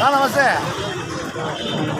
నమస్తే ఆయన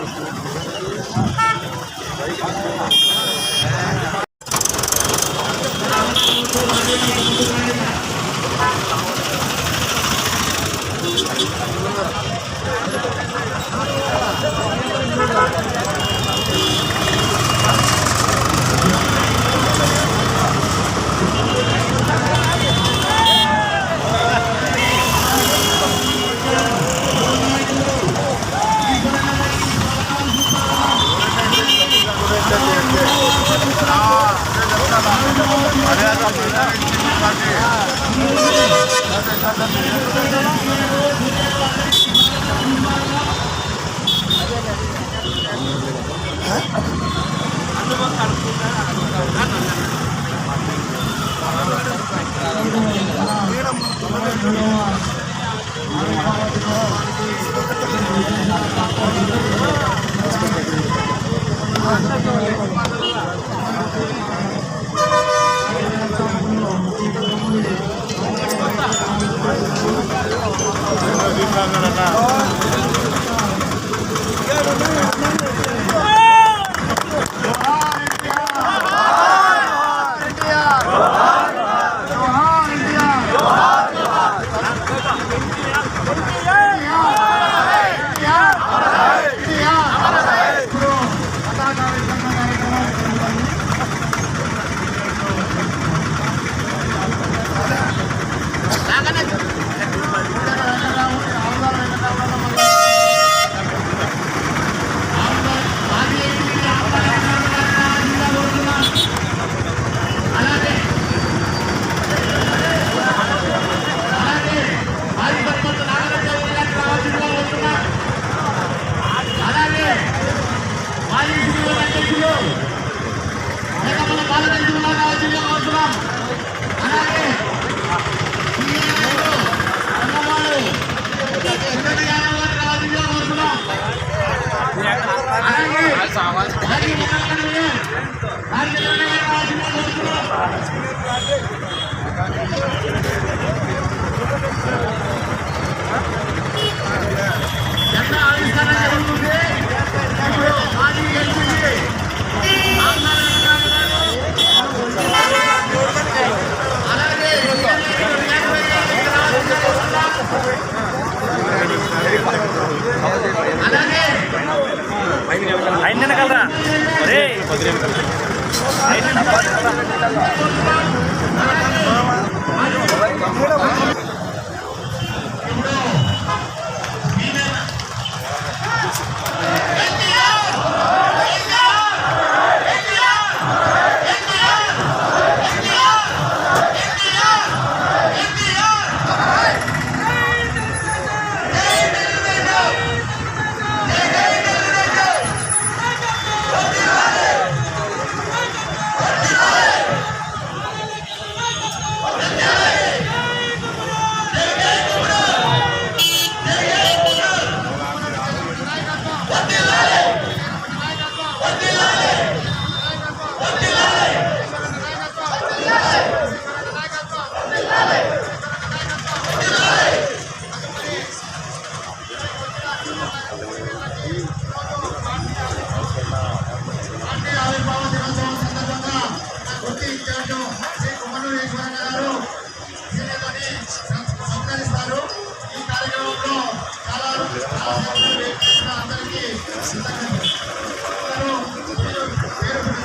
వదిలేను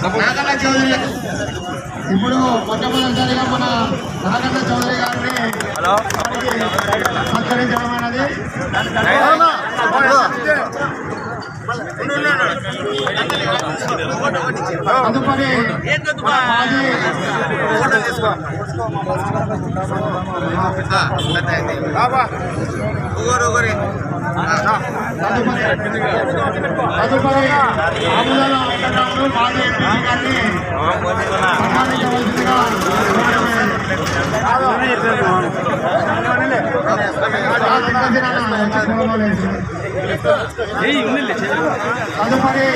నాగన్న చౌదరి గారు. ఇప్పుడు మొట్టమొదటిసారిగా మన నాగన్న చౌదరి గారిని సత్కరించడం అనేది తదుపరి తదుపరి ఆముదాల మాజీ ఎంపీ గారిని సన్మానించవలసిందిగా తదుపరి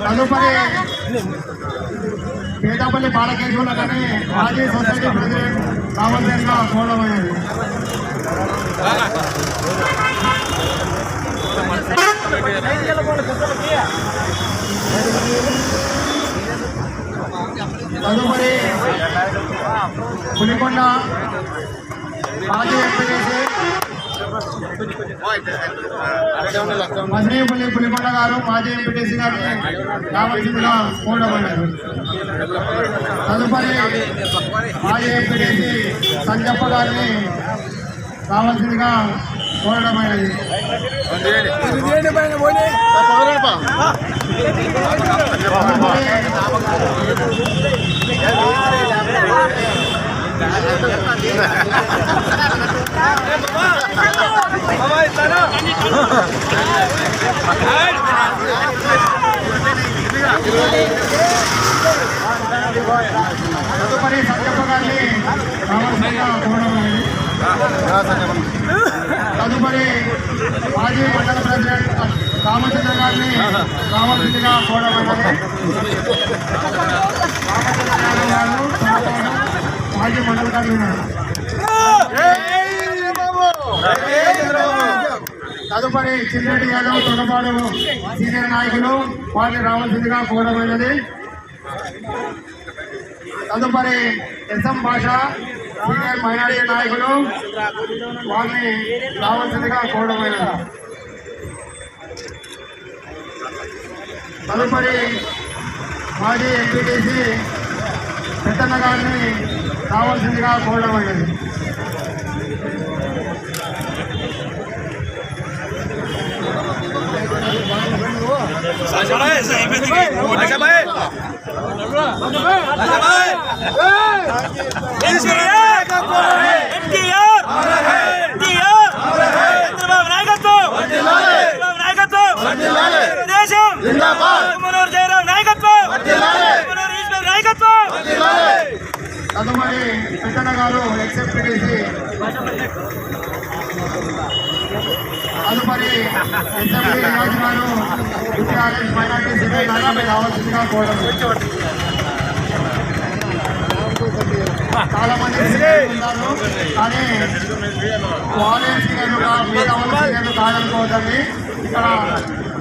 తదుపరి పేదపల్లి బాలకేశ్వర కానీ మాజీ సొసైటీ ప్రెసిడెంట్ కావాల్సిన కోవడమైనది తదుపరి పులికొండ మాజీ ఎంపీటీసీ మసినీపల్లి పులిపండ గారు మాజీ ఎంపీటీసీ గారిని కావాల్సిందిగా కోరబడ్డారు. తదుపరి మాజీ ఎంపీటీసీ సంజప్ప గారిని కావాల్సిందిగా కోరడమైనది. తదుపరి సంజప్ప గారిని కావాల్సిందిగా తదుపరి మాజీ మండల ప్రెసిడెంట్ రామచంద్ర గారిని కావాల్సిందిగా కోరడమైనది రామచంద్ర గారు తోటపాడు మాజీ మండల తదుపరి చిన్నరెడ్డి యాదవ్ తొడపాడు సీనియర్ నాయకులు వారిని రావాల్సిందిగా కోరడమైనది తదుపరి ఎస్ఎం భాష సీనియర్ మైనారిటీ నాయకులు వారిని రావాల్సిందిగా కోరడమైనది తదుపరి మాజీ ఎంపీటీసీ పెద్దన్న గారిని రావాల్సిందిగా కోరడమైనది చంద్రబాబు నాయకత్వం. నాయకత్వం. దేశం మనోహర్ జయరాం నాయకత్వం మనోహర్ ఈశ్వర్ నాయకత్వం తదుపరి పెద్దన్న గారు ఎక్సెప్టీసీ తదుపరి ఎస్ఎంపీ రాజు గారు టీఆర్ఎస్ మైనార్టీ సిటీ నాయకులు రావాల్సిందిగా కోరడం. చాలా మంది ఉన్నారు కానీ వాళ్ళే మీద మిగతా కాదనుకోవద్దండి. ఇక్కడ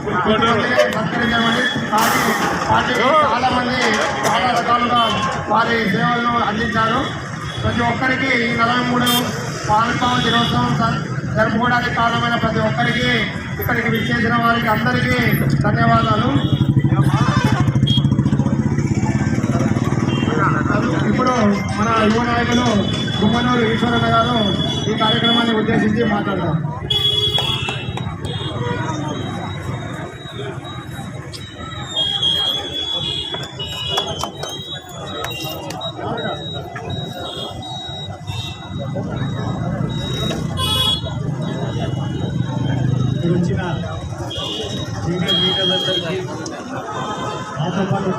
చాలామంది చాలా మంది చాలా రకాలుగా వారి సేవలను అందించారు. ప్రతి ఒక్కరికి ఈ నలభై మూడు పాల్పావ దినోత్సవం జరుపుకోవడానికి కారణమైన ప్రతి ఒక్కరికి ఇక్కడికి విచ్చేసిన వారికి అందరికీ ధన్యవాదాలు. ఇప్పుడు మన యువ నాయకులు గుమ్మనూరు ఈశ్వరన్న గారు ఈ కార్యక్రమాన్ని ఉద్దేశించి మాట్లాడతారు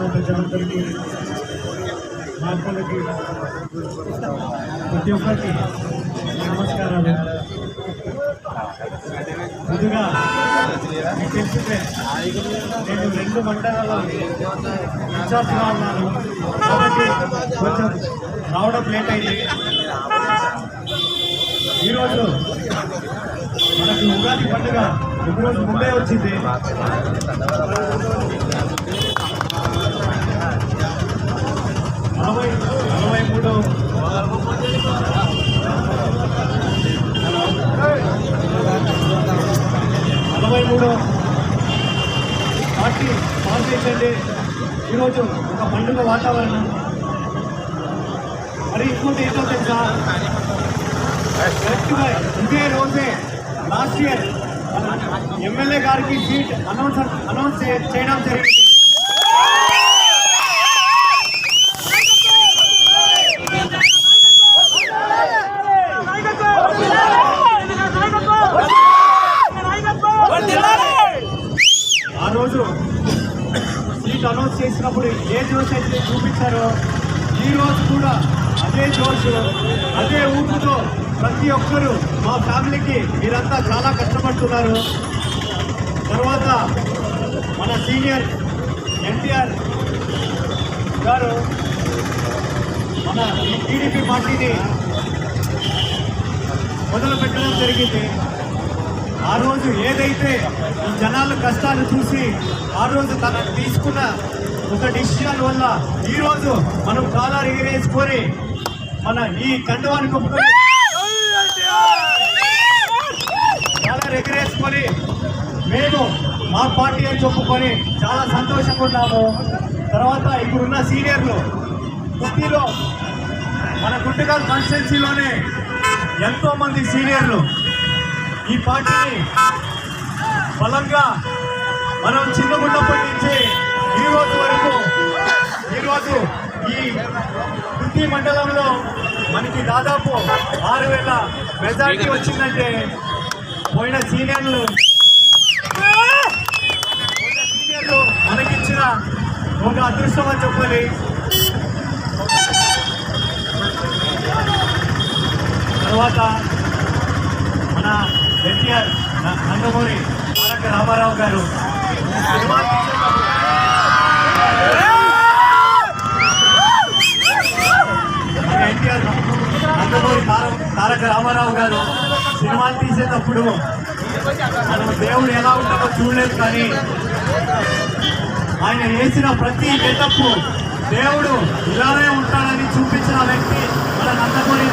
నాతో పాటు ప్రజలందరికీ మార్పులకి ప్రతి ఒక్కరికి నమస్కారాలు. ముందుగా మీకు తెలిసిందే నేను రెండు మండలాల్లో ఇన్ఛార్జ్గా ఉన్నాను. కాబట్టి కొంచెం రావడం లేట్ అయింది. ఈరోజు మనకు ఉగాది పండుగ ఒకరోజు ముందే వచ్చింది. నలభై మూడు నలభై మూడు పార్టీ పాల్పేసండి ఈరోజు ఒక పండుగ వాతావరణం. మరి ఇంకోటి ఏంటో తెలుసా కరెక్ట్గా ఇదే రోజే లాస్ట్ ఇయర్ ఎమ్మెల్యే గారికి సీట్ అనౌన్స్ అనౌన్స్ చేయడం జరిగింది ఆ రోజు సీట్ అనౌన్స్ చేసినప్పుడు ఏ జోష్ అయితే చూపించారో ఈ రోజు కూడా అదే జోష్ అదే ఊపుతో ప్రతి ఒక్కరూ మా ఫ్యామిలీకి మీరంతా చాలా కష్టపడుతున్నారు. తర్వాత మన సీనియర్ ఎన్టీఆర్ గారు మన ఈ టీడీపీ పార్టీని మొదలు పెట్టడం జరిగింది. ఆ రోజు ఏదైతే ఈ జనాల కష్టాలు చూసి ఆ రోజు తన తీసుకున్న ఒక డిసిషన్ వల్ల ఈరోజు మనం కాలాలు ఎగిరేసుకొని మన ఈ కండవానికి కప్పుకొని కాలాలు ఎగిరేసుకొని మేము మా పార్టీ అని చెప్పుకొని చాలా సంతోషంగా ఉన్నాము. తర్వాత ఇప్పుడున్న సీనియర్లు కుస్తీలో మన గుంటకల్ కాన్స్టిట్యున్సీలోనే ఎంతోమంది సీనియర్లు ఈ పార్టీని బలంగా మనం చిన్నగున్నప్పటి నుంచి ఈ రోజు వరకు ఈరోజు ఈ కుస్తీ మండలంలో మనకి దాదాపు ఆరు వేల మెజార్టీ వచ్చిందంటే పోయిన సీనియర్లు పోయిన సీనియర్లు మనకిచ్చిన ఒక అదృష్టం అని చెప్పాలి. తర్వాత మన ఎన్టీఆర్ నందమూరి తారక రామారావు గారు. సినిమా ఎన్టీఆర్ నందమూరి తార- తారక రామారావు గారు సినిమాలు తీసేటప్పుడు మనం దేవుడు ఎలా ఉంటాడో చూడలేదు కానీ ఆయన వేసిన ప్రతి గెటప్పు దేవుడు ఇలానే ఉంటాడని చూపించిన వ్యక్తి మన నందమూరి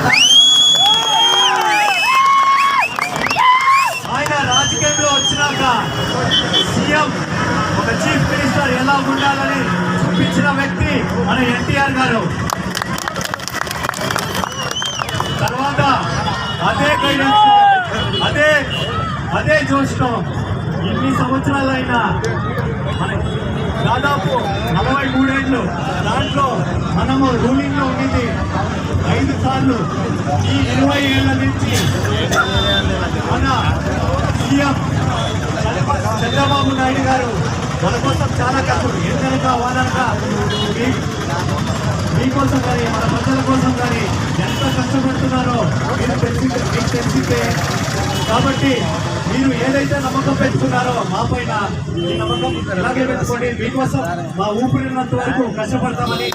రాజకీయంలో వచ్చినాక సీఎం ఒక చీఫ్ మినిస్టర్ ఎలా ఉండాలని చూపించిన వ్యక్తి మన ఎన్టీఆర్ గారు. తర్వాత అదే గైడెన్స్ అదే అదే జోష్లో ఎన్ని సంవత్సరాలైనా మన దాదాపు నలభై మూడేళ్ళు దాంట్లో మనము రూలింగ్లో ఉండింది. ఐదు సార్లు ఈ ఇరవై ఏళ్ళ నుంచి మన సీఎం చంద్రబాబు నాయుడు గారు మన కోసం చాలా కష్టం ఎండనక వాననక మీకోసం కానీ మన ప్రజల కోసం కానీ ఎంత కష్టపడుతున్నారో మీరు తెలిసి మీకు తెలిసిందే. కాబట్టి మీరు ఏదైతే నమ్మకం పెట్టుకున్నారో మా పైన ఈ నమ్మకం ఇలాగే పెట్టుకోండి. మీకోసం మా ఊపిరినంత వరకు కష్టపడతామని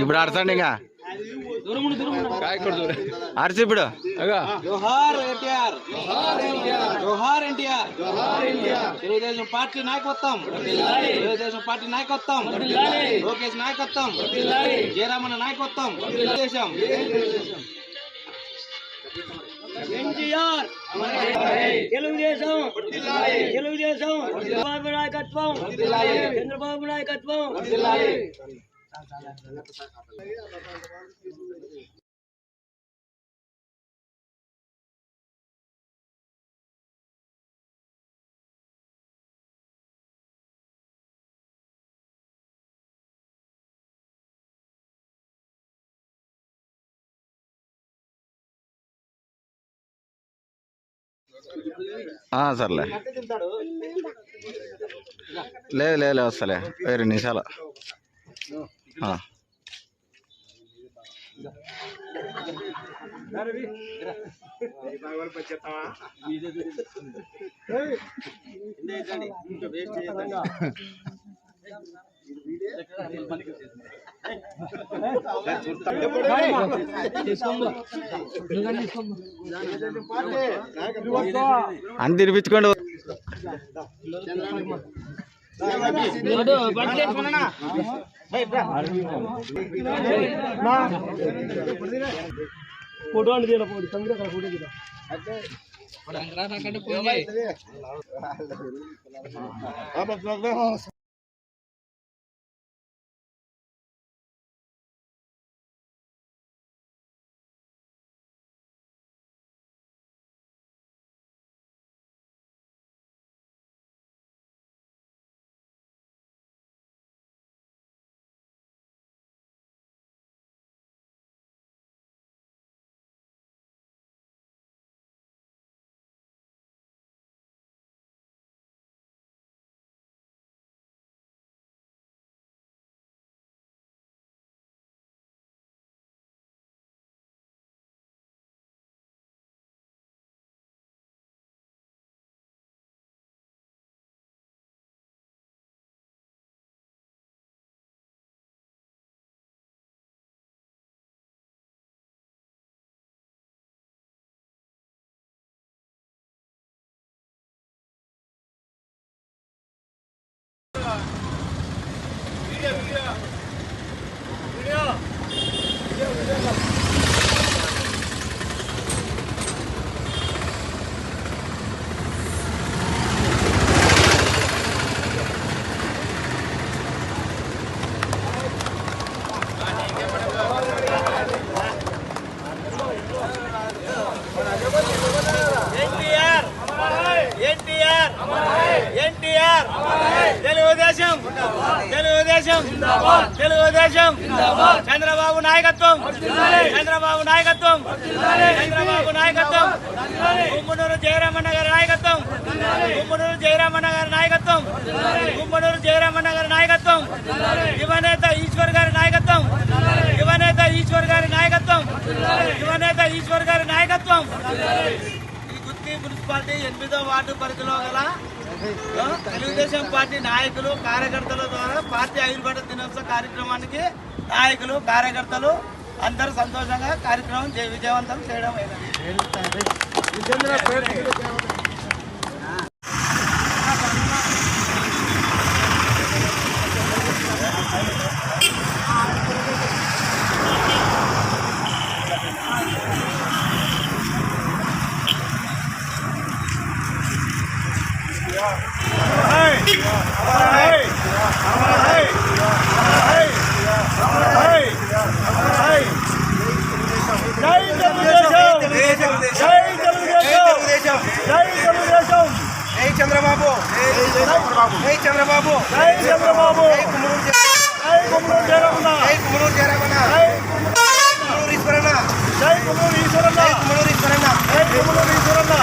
ఇప్పుడు ఆడతాండి ఇంకా. ఆర్చి ఇప్పుడు. జోహార్ ఎన్టీఆర్. తెలుగుదేశం పార్టీ నాయకత్వం. తెలుగుదేశం పార్టీ నాయకత్వం. లోకేష్ నాయకత్వం. జయరామన్న నాయకత్వం. తెలుగుదేశం. ఎన్టీఆర్ తెలుగుదేశం తెలుగుదేశం చంద్రబాబు నాయకత్వం చంద్రబాబు నాయకత్వం. సర్లే. లేదు లేదు లేదు వస్తలే రెండు నిమిషాలు. ఆ. అని తినిపించుకోండి ఫోటో అని తీయకపోతే సంగతి అక్కడ ఫోటో తీరా ఎన్టీఆర్ తెలుగుదేశం తెలుగుదేశం తెలుగుదేశం. చంద్రబాబు నాయకత్వం చంద్రబాబు నాయకత్వం చంద్రబాబు నాయకత్వం. గుమ్మనూరు జయరామన్న గారి నాయకత్వం గుమ్మనూరు జయరామన్న గారి నాయకత్వం గుమ్మనూరు జయరామన్న గారి నాయకత్వం. యువనేత ఈశ్వర్ గారి నాయకత్వం యువనేత ఈశ్వర్ గారి నాయకత్వం యువనేత ఈశ్వర్ గారి నాయకత్వం. ఈ గుత్తి మున్సిపాలిటీ ఎనిమిదో వార్డు పరిధిలో గల తెలుగుదేశం పార్టీ నాయకులు కార్యకర్తల ద్వారా పార్టీ ఆయుర్వేద దినోత్సవ కార్యక్రమానికి నాయకులు కార్యకర్తలు అందరూ సంతోషంగా కార్యక్రమం విజయవంతం చేయడం తెలుగుదేశం జై తెలుగుదేశం జై తెలుగుదేశం జై చంద్రబాబు జై చంద్రబాబు జై చంద్రబాబు జై కుమ్మూరు జయరమణ జై కుమరూరు జయరామన్న జై కుమరూరు ఈశ్వరన్న జై కుమ్మూరు ఈశ్వరన్న కుమరూరు ఈశ్వరన్న జై కుమ్మూరు ఈశ్వరన్న